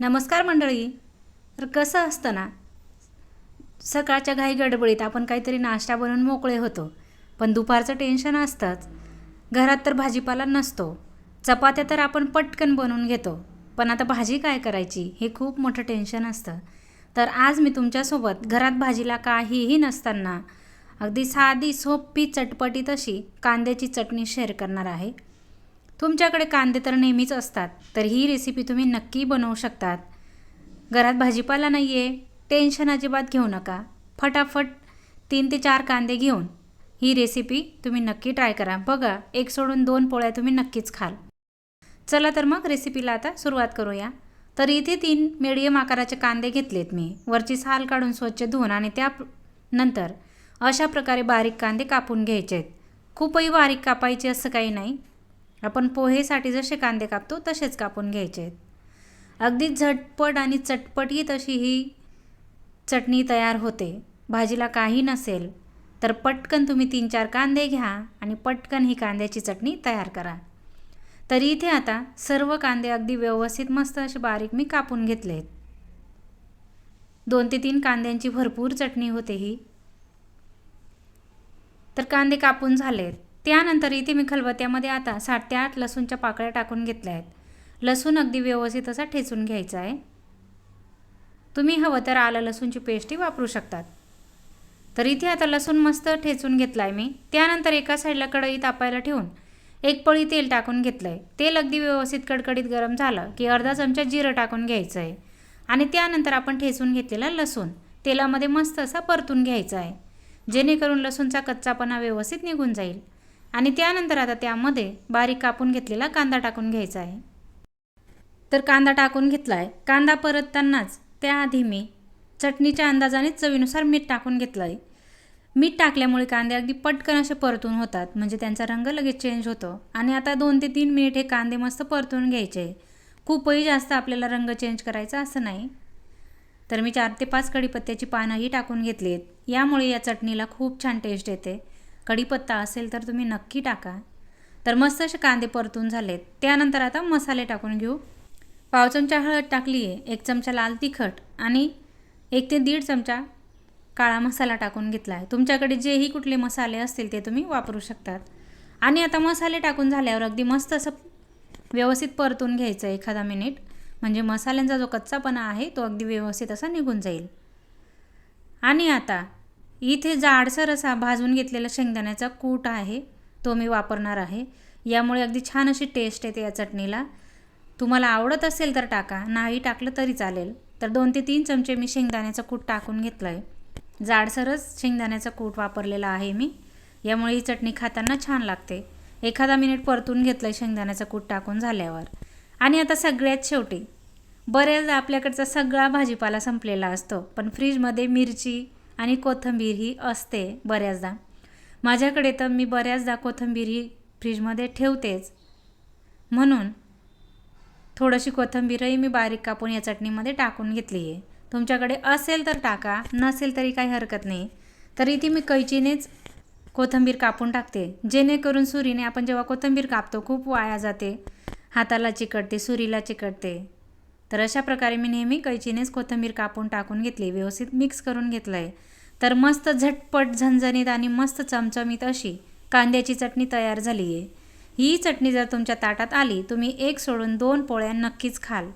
नमस्कार मंडळी. तर कसं असतं ना सकाळच्या घाई गडबडीत आपण काहीतरी नाश्ता बनवून मोकळे होतो. पण दुपारचं टेन्शन असतंच. घरात तर भाजीपाला नसतो. चपात्या तर आपण पटकन बनवून घेतो. पण आता भाजी काय करायची हे खूप मोठं टेन्शन असतं. तर आज मी तुमच्यासोबत घरात भाजीला काहीही नसताना अगदी साधी सोपी चटपटीत अशी कांद्याची चटणी शेअर करणार आहे. तुमच्याकडे कांदे तर नेहमीच असतात तर ही रेसिपी तुम्ही नक्की बनवू शकतात. घरात भाजीपाला नाही आहे टेन्शन अजिबात घेऊ नका. फटाफट तीन ते चार कांदे घेऊन ही रेसिपी तुम्ही नक्की ट्राय करा. बघा एक सोडून दोन पोळ्या तुम्ही नक्कीच खाल. चला तर मग रेसिपीला आता सुरुवात करूया. तर इथे तीन मिडियम आकाराचे कांदे घेतलेत मी. वरची साल काढून स्वच्छ धुवून आणि त्या नंतर अशा प्रकारे बारीक कांदे कापून घ्यायचे आहेत खूपही बारीक कापायचे असं काही नाही. आपण पोहेसाठी जसे कांदे कापतो तसेच कापून घ्यायचे आहेत. अगदी झटपट आणि चटपटीत अशी ही चटणी तयार होते. भाजीला काही नसेल तर पटकन तुम्ही तीन चार कांदे घ्या आणि पटकन ही कांद्याची चटणी तयार करा. तरी इथे आता सर्व कांदे अगदी व्यवस्थित मस्त असे बारीक मी कापून घेतले आहेत दोन ते तीन कांद्यांची भरपूर चटणी होते ही. तर कांदे कापून झालेत. त्यानंतर इथे मी खलबत्त्यामध्ये आता सात ते आठ लसूणच्या पाकळ्या टाकून घेतल्या आहेत. लसूण अगदी व्यवस्थित असा ठेचून घ्यायचा आहे. तुम्ही हवं तर आलं लसूणची पेस्टही वापरू शकतात. तर इथे आता लसूण मस्त ठेचून घेतला आहे मी. त्यानंतर एका साईडला कढई तापायला ठेवून एक पळी तेल टाकून घेतलं आहे तेल अगदी व्यवस्थित कडकडीत गरम झालं की अर्धा चमचा जिरं टाकून घ्यायचं आहे. आणि त्यानंतर आपण ठेचून घेतलेला लसूण तेलामध्ये मस्त असा परतून घ्यायचा आहे. जेणेकरून लसूणचा कच्चापणा व्यवस्थित निघून जाईल. आणि त्यानंतर आता त्यामध्ये बारीक कापून घेतलेला कांदा टाकून घ्यायचा आहे. तर कांदा टाकून घेतला आहे कांदा परततानाच त्याआधी मी चटणीच्या अंदाजाने चवीनुसार मीठ टाकून घेतलं आहे मीठ टाकल्यामुळे कांदे अगदी पटकन असे परतून होतात. म्हणजे त्यांचा रंग लगेच चेंज होतो. आणि आता दोन ते तीन मिनिट हे कांदे मस्त परतून घ्यायचे. खूपही जास्त आपल्याला रंग चेंज करायचा असं नाही. तर मी चार ते पाच कढीपत्त्याची पानंही टाकून घेतली आहेत यामुळे या चटणीला खूप छान टेस्ट येते. कढीपत्ता असेल तर तुम्ही नक्की टाका. तर मस्त असे कांदे परतून झालेत. त्यानंतर आता मसाले टाकून घेऊ. पाव चमचा हळद टाकली आहे एक चमचा लाल तिखट आणि एक ते दीड चमचा काळा मसाला टाकून घेतला आहे तुमच्याकडे जेही कुठले मसाले असतील ते तुम्ही वापरू शकतात. आणि आता मसाले टाकून झाल्यावर अगदी मस्त असं व्यवस्थित परतून घ्यायचं एखादा मिनिट. म्हणजे मसाल्यांचा जो कच्चापणा आहे तो अगदी व्यवस्थित असा निघून जाईल. आणि आता इथे जाडसर असा भाजून घेतलेला शेंगदाण्याचा कूट आहे. तो मी वापरणार आहे. यामुळे अगदी छान अशी टेस्ट येते या चटणीला. तुम्हाला आवडत असेल तर टाका नाही टाकलं तरी चालेल. तर दोन ते तीन चमचे मी शेंगदाण्याचा कूट टाकून घेतलं आहे जाडसरच शेंगदाण्याचा कूट वापरलेला आहे मी. यामुळे ही चटणी खाताना छान लागते. एखादा मिनिट परतून घेतलं आहे शेंगदाण्याचा कूट टाकून झाल्यावर. आणि आता सगळ्यात शेवटी. बऱ्याचदा आपल्याकडचा सगळा भाजीपाला संपलेला असतो पण फ्रीजमध्ये मिरची आणि कोथिंबीर ही असते बऱ्याचदा. माझ्याकडे तर मी बऱ्याचदा कोथिंबीर ही फ्रीजमध्ये ठेवतेच. म्हणून थोडीशी कोथिंबीरही मी बारीक कापून या चटणीमध्ये टाकून घेतली आहे. तुमच्याकडे असेल तर टाका नसेल तरी काही हरकत नाही. तरी ती मी कैचीनेच कोथिंबीर कापून टाकते. जेणेकरून सुरीने आपण जेव्हा कोथिंबीर कापतो खूप वाया जाते. हाताला चिकटते सुरीला चिकटते. तर अशा प्रकारे मी नेहमी कैचीनेच कोथिंबीर कापून टाकून घेतली व्यवस्थित मिक्स करून घेतलं आहे तर मस्त झटपट झणझणीत आणि मस्त चमचमीत अशी कांद्याची चटणी तयार झाली आहे ही चटणी जर तुमच्या ताटात आली तुम्ही एक सोडून दोन पोळ्या नक्कीच खाल.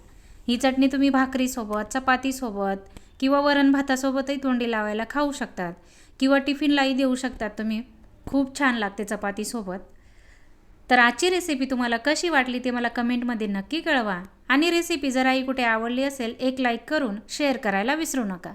ही चटणी तुम्ही भाकरीसोबत चपातीसोबत किंवा वरण भातासोबतही तोंडी लावायला खाऊ शकतात किंवा टिफिनलाही देऊ शकतात तुम्ही. खूप छान लागते चपातीसोबत. तर आजची रेसिपी तुम्हाला कशी वाटली ते मला कमेंटमध्ये नक्की कळवा. आणि रेसिपी जराही कुठे आवडली असेल एक लाईक करून शेअर करायला विसरू नका.